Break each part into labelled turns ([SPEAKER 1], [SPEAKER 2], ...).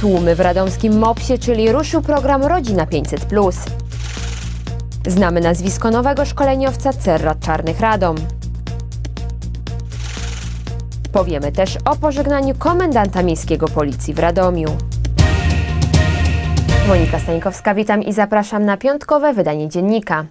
[SPEAKER 1] Tłumy w radomskim MOPSie, czyli ruszył program Rodzina 500+. Znamy nazwisko nowego szkoleniowca Cerrat Czarnych Radom. Powiemy też o pożegnaniu komendanta miejskiego policji w Radomiu. Monika Stanikowska, witam i zapraszam na piątkowe wydanie dziennika.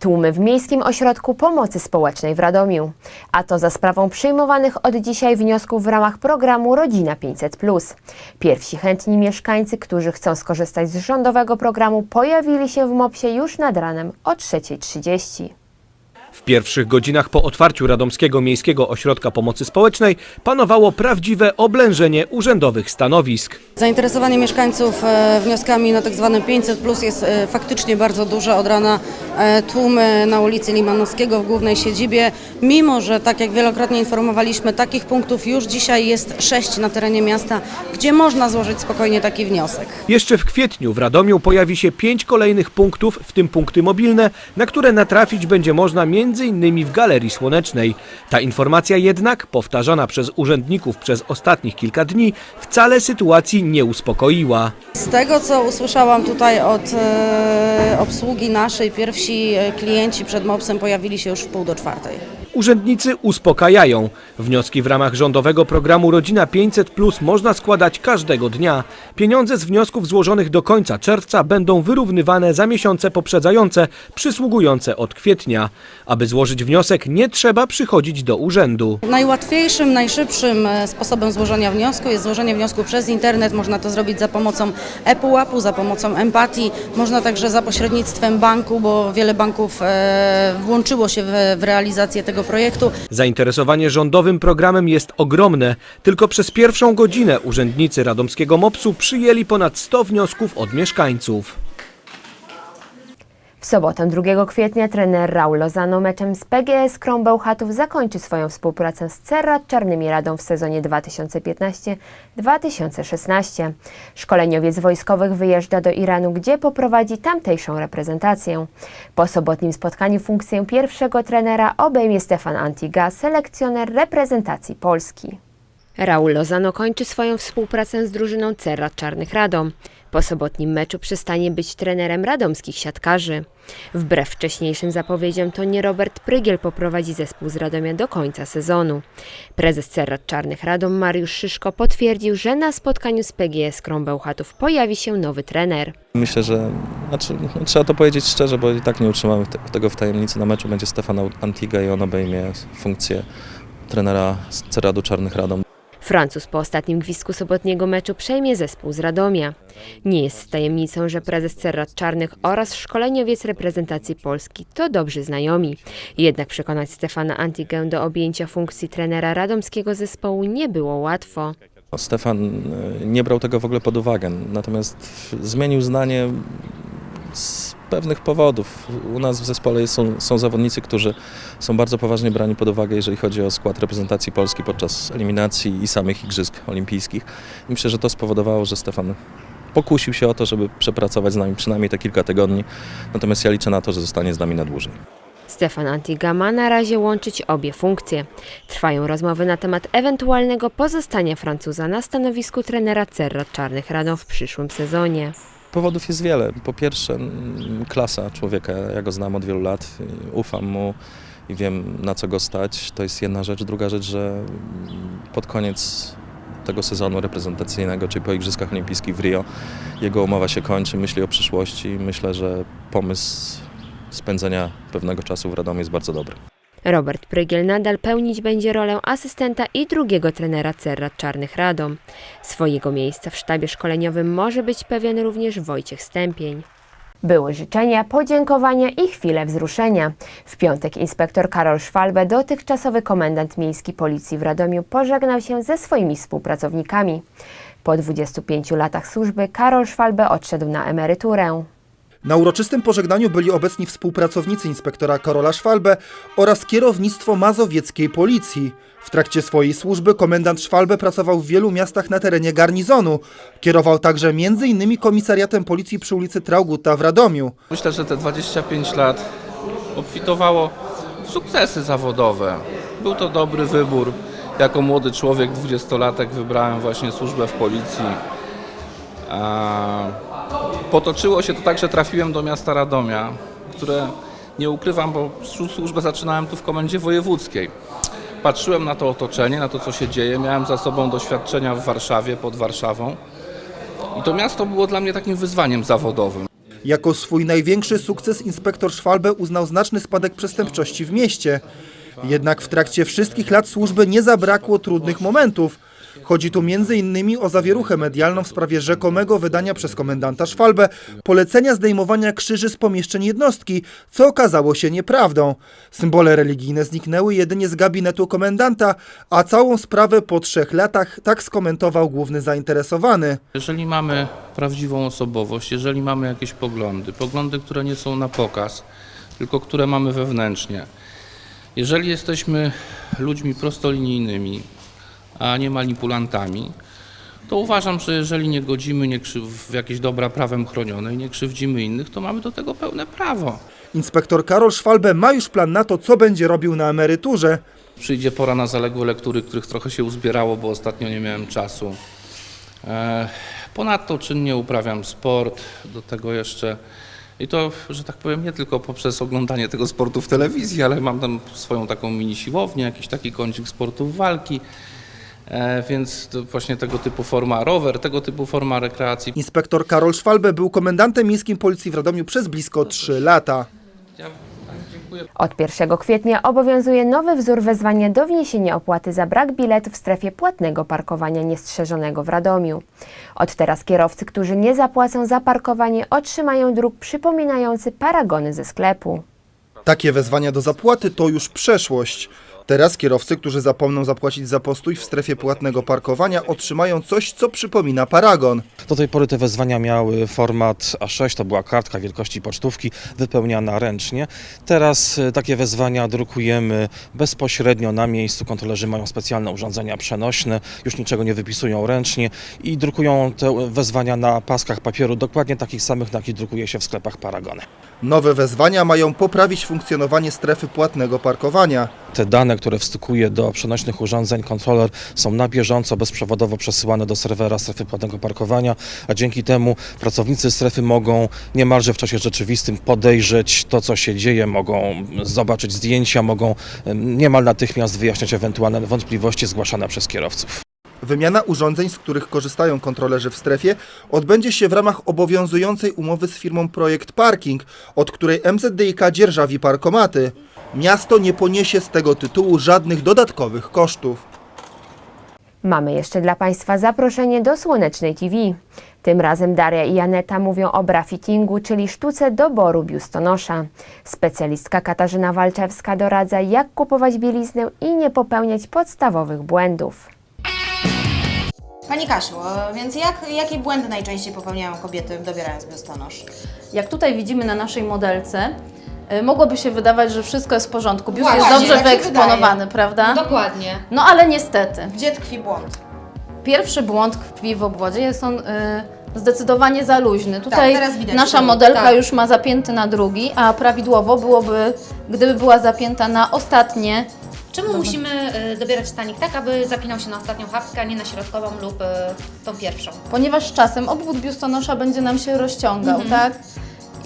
[SPEAKER 1] Tłumy w Miejskim Ośrodku Pomocy Społecznej w Radomiu. A to za sprawą przyjmowanych od dzisiaj wniosków w ramach programu Rodzina 500+. Pierwsi chętni mieszkańcy, którzy chcą skorzystać z rządowego programu, pojawili się w MOPSie już nad ranem o 3.30.
[SPEAKER 2] W pierwszych godzinach po otwarciu Radomskiego Miejskiego Ośrodka Pomocy Społecznej panowało prawdziwe oblężenie urzędowych stanowisk.
[SPEAKER 3] Zainteresowanie mieszkańców e, wnioskami na tzw. 500 plus jest e, faktycznie bardzo duże. Od rana e, tłumy na ulicy Limanowskiego w głównej siedzibie. Mimo, że tak jak wielokrotnie informowaliśmy, takich punktów już dzisiaj jest sześć na terenie miasta, gdzie można złożyć spokojnie taki wniosek.
[SPEAKER 2] Jeszcze w kwietniu w Radomiu pojawi się pięć kolejnych punktów, w tym punkty mobilne, na które natrafić będzie można m.in. w Galerii Słonecznej. Ta informacja jednak, powtarzana przez urzędników przez ostatnich kilka dni, wcale sytuacji nie uspokoiła.
[SPEAKER 3] Z tego, co usłyszałam tutaj od e, obsługi naszej, pierwsi e, klienci przed MOPS-em pojawili się już w pół do czwartej.
[SPEAKER 2] Urzędnicy uspokajają. Wnioski w ramach rządowego programu Rodzina 500 Plus można składać każdego dnia. Pieniądze z wniosków złożonych do końca czerwca będą wyrównywane za miesiące poprzedzające, przysługujące od kwietnia. Aby złożyć wniosek, nie trzeba przychodzić do urzędu.
[SPEAKER 3] Najłatwiejszym, najszybszym e, sposobem złożenia wniosku jest złożenie wniosku przez internet. Można to zrobić za pomocą ePUAP-u, za pomocą empatii, można także za pośrednictwem banku, bo wiele banków e, włączyło się w, w realizację tego projektu.
[SPEAKER 2] Zainteresowanie rządowym programem jest ogromne. Tylko przez pierwszą godzinę urzędnicy radomskiego MOPS-u przyjęli ponad 100 wniosków od mieszkańców.
[SPEAKER 1] W sobotę 2 kwietnia trener Raul Lozano meczem z PGS Bełchatów zakończy swoją współpracę z Cerrat Czarnymi Radą w sezonie 2015-2016. Szkoleniowiec wojskowych wyjeżdża do Iranu, gdzie poprowadzi tamtejszą reprezentację. Po sobotnim spotkaniu funkcję pierwszego trenera obejmie Stefan Antiga, selekcjoner reprezentacji Polski. Raul Lozano kończy swoją współpracę z drużyną Cerrat Czarnych Radom. Po sobotnim meczu przestanie być trenerem radomskich siatkarzy. Wbrew wcześniejszym zapowiedziom to nie Robert Prygiel poprowadzi zespół z Radomia do końca sezonu. Prezes Cerrat Czarnych Radom Mariusz Szyszko potwierdził, że na spotkaniu z PGS Krąbełchatów pojawi się nowy trener.
[SPEAKER 4] Myślę, że znaczy, no, trzeba to powiedzieć szczerze, bo i tak nie utrzymamy te- tego w tajemnicy. Na meczu będzie Stefan Antiga i on obejmie funkcję trenera z Ceradu Czarnych Radom.
[SPEAKER 1] Francuz po ostatnim gwizdku sobotniego meczu przejmie zespół z Radomia. Nie jest tajemnicą, że prezes Cerrat Czarnych oraz szkoleniowiec reprezentacji Polski to dobrzy znajomi. Jednak przekonać Stefana Antigę do objęcia funkcji trenera radomskiego zespołu nie było łatwo.
[SPEAKER 4] Stefan e, nie brał tego w ogóle pod uwagę, natomiast zmienił zdanie z pewnych powodów. U nas w zespole są, są zawodnicy, którzy są bardzo poważnie brani pod uwagę, jeżeli chodzi o skład reprezentacji Polski podczas eliminacji i samych Igrzysk Olimpijskich. I myślę, że to spowodowało, że Stefan pokusił się o to, żeby przepracować z nami przynajmniej te kilka tygodni. Natomiast ja liczę na to, że zostanie z nami na dłużej.
[SPEAKER 1] Stefan Antiga ma na razie łączyć obie funkcje. Trwają rozmowy na temat ewentualnego pozostania Francuza na stanowisku trenera Cerrat Czarnych Radom w przyszłym sezonie.
[SPEAKER 4] Powodów jest wiele. Po pierwsze, klasa człowieka. Ja go znam od wielu lat, ufam mu i wiem na co go stać. To jest jedna rzecz. Druga rzecz, że pod koniec tego sezonu reprezentacyjnego, czyli po Igrzyskach Olimpijskich w Rio, jego umowa się kończy, myśli o przyszłości. Myślę, że pomysł spędzenia pewnego czasu w Radomiu jest bardzo dobry.
[SPEAKER 1] Robert Prygiel nadal pełnić będzie rolę asystenta i drugiego trenera Cerrat Czarnych Radom. Swojego miejsca w sztabie szkoleniowym może być pewien również Wojciech Stępień. Były życzenia, podziękowania i chwile wzruszenia. W piątek inspektor Karol Szwalbe, dotychczasowy komendant miejski policji w Radomiu, pożegnał się ze swoimi współpracownikami. Po 25 latach służby Karol Szwalbe odszedł na emeryturę.
[SPEAKER 5] Na uroczystym pożegnaniu byli obecni współpracownicy inspektora Karola Szwalbe oraz kierownictwo mazowieckiej policji. W trakcie swojej służby komendant Szwalbe pracował w wielu miastach na terenie garnizonu. Kierował także m.in. komisariatem policji przy ulicy Trauguta w Radomiu.
[SPEAKER 6] Myślę, że te 25 lat obfitowało w sukcesy zawodowe. Był to dobry wybór. Jako młody człowiek, dwudziestolatek, wybrałem właśnie służbę w policji. A, potoczyło się to tak, że trafiłem do miasta Radomia, które nie ukrywam, bo słu- służbę zaczynałem tu w komendzie wojewódzkiej. Patrzyłem na to otoczenie, na to, co się dzieje. Miałem za sobą doświadczenia w Warszawie, pod Warszawą. I to miasto było dla mnie takim wyzwaniem zawodowym.
[SPEAKER 5] Jako swój największy sukces inspektor Szwalbe uznał znaczny spadek przestępczości w mieście. Jednak w trakcie wszystkich lat służby nie zabrakło trudnych momentów. Chodzi tu m.in. o zawieruchę medialną w sprawie rzekomego wydania przez komendanta Szwalbę polecenia zdejmowania krzyży z pomieszczeń jednostki, co okazało się nieprawdą. Symbole religijne zniknęły jedynie z gabinetu komendanta, a całą sprawę po trzech latach tak skomentował główny zainteresowany.
[SPEAKER 6] Jeżeli mamy prawdziwą osobowość, jeżeli mamy jakieś poglądy, poglądy, które nie są na pokaz, tylko które mamy wewnętrznie, jeżeli jesteśmy ludźmi prostolinijnymi, a nie manipulantami, to uważam, że jeżeli nie godzimy nie krzyw- w jakieś dobra prawem chronione i nie krzywdzimy innych, to mamy do tego pełne prawo.
[SPEAKER 5] Inspektor Karol Szwalbe ma już plan na to, co będzie robił na emeryturze.
[SPEAKER 6] Przyjdzie pora na zaległe lektury, których trochę się uzbierało, bo ostatnio nie miałem czasu. E, Ponadto czynnie uprawiam sport, do tego jeszcze i to, że tak powiem, nie tylko poprzez oglądanie tego sportu w telewizji, ale mam tam swoją taką mini siłownię, jakiś taki kącik sportów walki, E, więc to właśnie tego typu forma rower, tego typu forma rekreacji.
[SPEAKER 5] Inspektor Karol Szwalbe był komendantem miejskim policji w Radomiu przez blisko 3 lata.
[SPEAKER 6] Ja.
[SPEAKER 1] Od 1 kwietnia obowiązuje nowy wzór wezwania do wniesienia opłaty za brak biletu w strefie płatnego parkowania niestrzeżonego w Radomiu. Od teraz kierowcy, którzy nie zapłacą za parkowanie, otrzymają druk przypominający paragony ze sklepu.
[SPEAKER 5] Takie wezwania do zapłaty to już przeszłość. Teraz kierowcy, którzy zapomną zapłacić za postój w strefie płatnego parkowania, otrzymają coś, co przypomina paragon.
[SPEAKER 7] Do tej pory te wezwania miały format A6, to była kartka wielkości pocztówki wypełniana ręcznie. Teraz e, takie wezwania drukujemy bezpośrednio na miejscu. Kontrolerzy mają specjalne urządzenia przenośne, już niczego nie wypisują ręcznie i drukują te wezwania na paskach papieru, dokładnie takich samych, na jakich drukuje się w sklepach Paragony.
[SPEAKER 5] Nowe wezwania mają poprawić funkcjonowanie strefy płatnego parkowania.
[SPEAKER 7] Te dane, które wstukuje do przenośnych urządzeń kontroler są na bieżąco, bezprzewodowo przesyłane do serwera strefy płatnego parkowania, a dzięki temu pracownicy strefy mogą niemalże w czasie rzeczywistym podejrzeć to, co się dzieje, mogą zobaczyć zdjęcia, mogą em, niemal natychmiast wyjaśniać ewentualne wątpliwości zgłaszane przez kierowców.
[SPEAKER 5] Wymiana urządzeń, z których korzystają kontrolerzy w strefie, odbędzie się w ramach obowiązującej umowy z firmą Projekt Parking, od której MZDiK dzierżawi parkomaty. Miasto nie poniesie z tego tytułu żadnych dodatkowych kosztów.
[SPEAKER 1] Mamy jeszcze dla Państwa zaproszenie do Słonecznej TV. Tym razem Daria i Janeta mówią o brafittingu, czyli sztuce doboru biustonosza. Specjalistka Katarzyna Walczewska doradza, jak kupować bieliznę i nie popełniać podstawowych błędów.
[SPEAKER 8] Pani Kasiu, więc jak, jakie błędy najczęściej popełniają kobiety dobierając biustonosz?
[SPEAKER 9] Jak tutaj widzimy na naszej modelce, mogłoby się wydawać, że wszystko jest w porządku. Biust
[SPEAKER 8] Właśnie,
[SPEAKER 9] jest dobrze
[SPEAKER 8] tak się
[SPEAKER 9] wyeksponowany,
[SPEAKER 8] wydaje.
[SPEAKER 9] prawda?
[SPEAKER 10] Dokładnie.
[SPEAKER 9] No ale niestety.
[SPEAKER 8] Gdzie tkwi błąd?
[SPEAKER 9] Pierwszy błąd tkwi w obwodzie, jest on y, zdecydowanie za luźny. Tutaj
[SPEAKER 8] teraz widać
[SPEAKER 9] nasza modelka
[SPEAKER 10] tak.
[SPEAKER 9] już ma zapięty na drugi, a prawidłowo byłoby, gdyby była zapięta na ostatnie.
[SPEAKER 10] Czemu musimy y, dobierać stanik tak, aby zapinał się na ostatnią haftkę, a nie na środkową lub tą pierwszą?
[SPEAKER 9] Ponieważ z czasem obwód biustonosza będzie nam się rozciągał,
[SPEAKER 10] Mhm.
[SPEAKER 9] tak?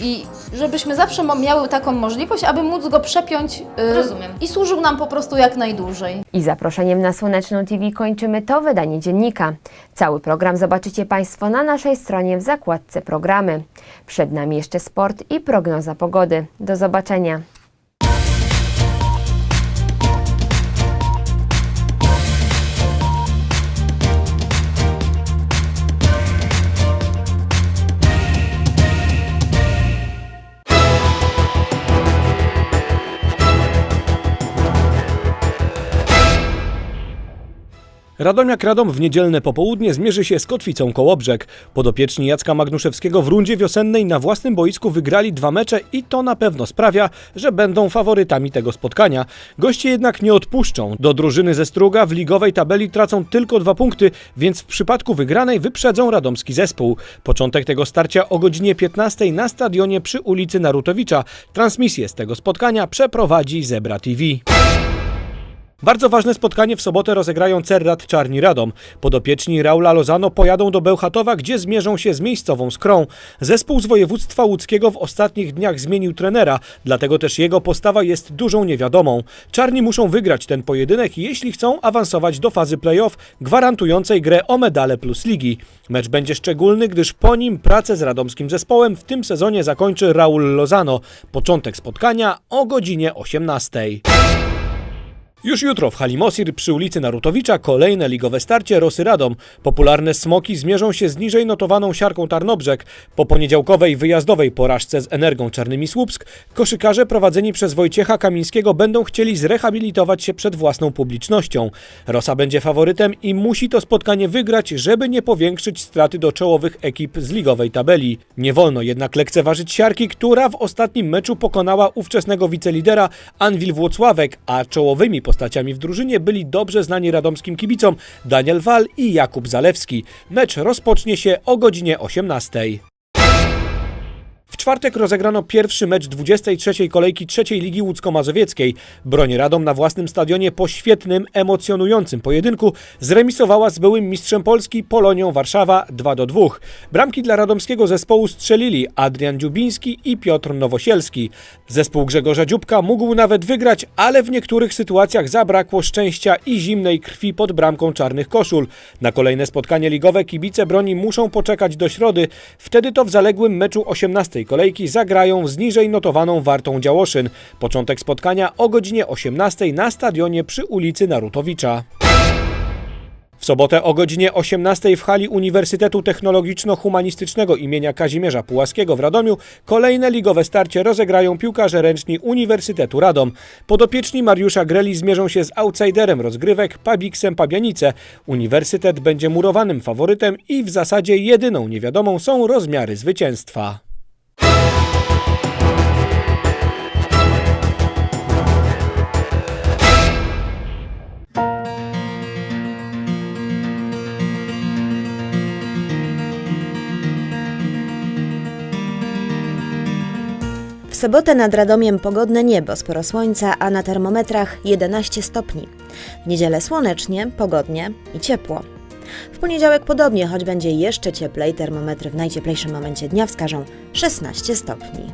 [SPEAKER 9] I żebyśmy zawsze miały taką możliwość, aby móc go przepiąć y,
[SPEAKER 10] Rozumiem.
[SPEAKER 9] i służył nam po prostu jak najdłużej.
[SPEAKER 1] I zaproszeniem na Słoneczną TV kończymy to wydanie dziennika. Cały program zobaczycie Państwo na naszej stronie w zakładce programy. Przed nami jeszcze sport i prognoza pogody. Do zobaczenia.
[SPEAKER 2] Radomiak Radom w niedzielne popołudnie zmierzy się z Kotwicą Kołobrzeg. Podopieczni Jacka Magnuszewskiego w rundzie wiosennej na własnym boisku wygrali dwa mecze i to na pewno sprawia, że będą faworytami tego spotkania. Goście jednak nie odpuszczą. Do drużyny ze Struga w ligowej tabeli tracą tylko dwa punkty, więc w przypadku wygranej wyprzedzą radomski zespół. Początek tego starcia o godzinie 15 na stadionie przy ulicy Narutowicza. Transmisję z tego spotkania przeprowadzi Zebra TV. Bardzo ważne spotkanie w sobotę rozegrają Cerrat Czarni Radom. Podopieczni Raula Lozano pojadą do Bełchatowa, gdzie zmierzą się z miejscową Skrą. Zespół z województwa łódzkiego w ostatnich dniach zmienił trenera, dlatego też jego postawa jest dużą niewiadomą. Czarni muszą wygrać ten pojedynek, jeśli chcą awansować do fazy playoff, gwarantującej grę o medale plus ligi. Mecz będzie szczególny, gdyż po nim pracę z radomskim zespołem w tym sezonie zakończy Raul Lozano. Początek spotkania o godzinie 18. Już jutro w hali Mosir przy ulicy Narutowicza kolejne ligowe starcie Rosy Radom. Popularne Smoki zmierzą się z niżej notowaną siarką Tarnobrzeg. Po poniedziałkowej wyjazdowej porażce z Energią Czarnymi Słupsk koszykarze prowadzeni przez Wojciecha Kamińskiego będą chcieli zrehabilitować się przed własną publicznością. Rosa będzie faworytem i musi to spotkanie wygrać, żeby nie powiększyć straty do czołowych ekip z ligowej tabeli. Nie wolno jednak lekceważyć siarki, która w ostatnim meczu pokonała ówczesnego wicelidera Anwil Włocławek, a czołowymi postaciami w drużynie byli dobrze znani radomskim kibicom Daniel Wal i Jakub Zalewski. Mecz rozpocznie się o godzinie 18. W czwartek rozegrano pierwszy mecz 23. kolejki trzeciej Ligi Łódzko-Mazowieckiej. Broń Radom na własnym stadionie po świetnym, emocjonującym pojedynku zremisowała z byłym mistrzem Polski Polonią Warszawa 2 do 2. Bramki dla radomskiego zespołu strzelili Adrian Dziubiński i Piotr Nowosielski. Zespół Grzegorza Dziubka mógł nawet wygrać, ale w niektórych sytuacjach zabrakło szczęścia i zimnej krwi pod bramką czarnych koszul. Na kolejne spotkanie ligowe kibice broni muszą poczekać do środy. Wtedy to w zaległym meczu 18 kolejki zagrają z niżej notowaną Wartą Działoszyn. Początek spotkania o godzinie 18 na stadionie przy ulicy Narutowicza. W sobotę o godzinie 18 w hali Uniwersytetu Technologiczno-Humanistycznego imienia Kazimierza Pułaskiego w Radomiu kolejne ligowe starcie rozegrają piłkarze ręczni Uniwersytetu Radom. Podopieczni Mariusza Greli zmierzą się z outsiderem rozgrywek Pabiksem Pabianice. Uniwersytet będzie murowanym faworytem i w zasadzie jedyną niewiadomą są rozmiary zwycięstwa.
[SPEAKER 11] W sobotę nad Radomiem pogodne niebo, sporo słońca, a na termometrach 11 stopni. W niedzielę słonecznie, pogodnie i ciepło. W poniedziałek podobnie, choć będzie jeszcze cieplej, termometry w najcieplejszym momencie dnia wskażą 16 stopni.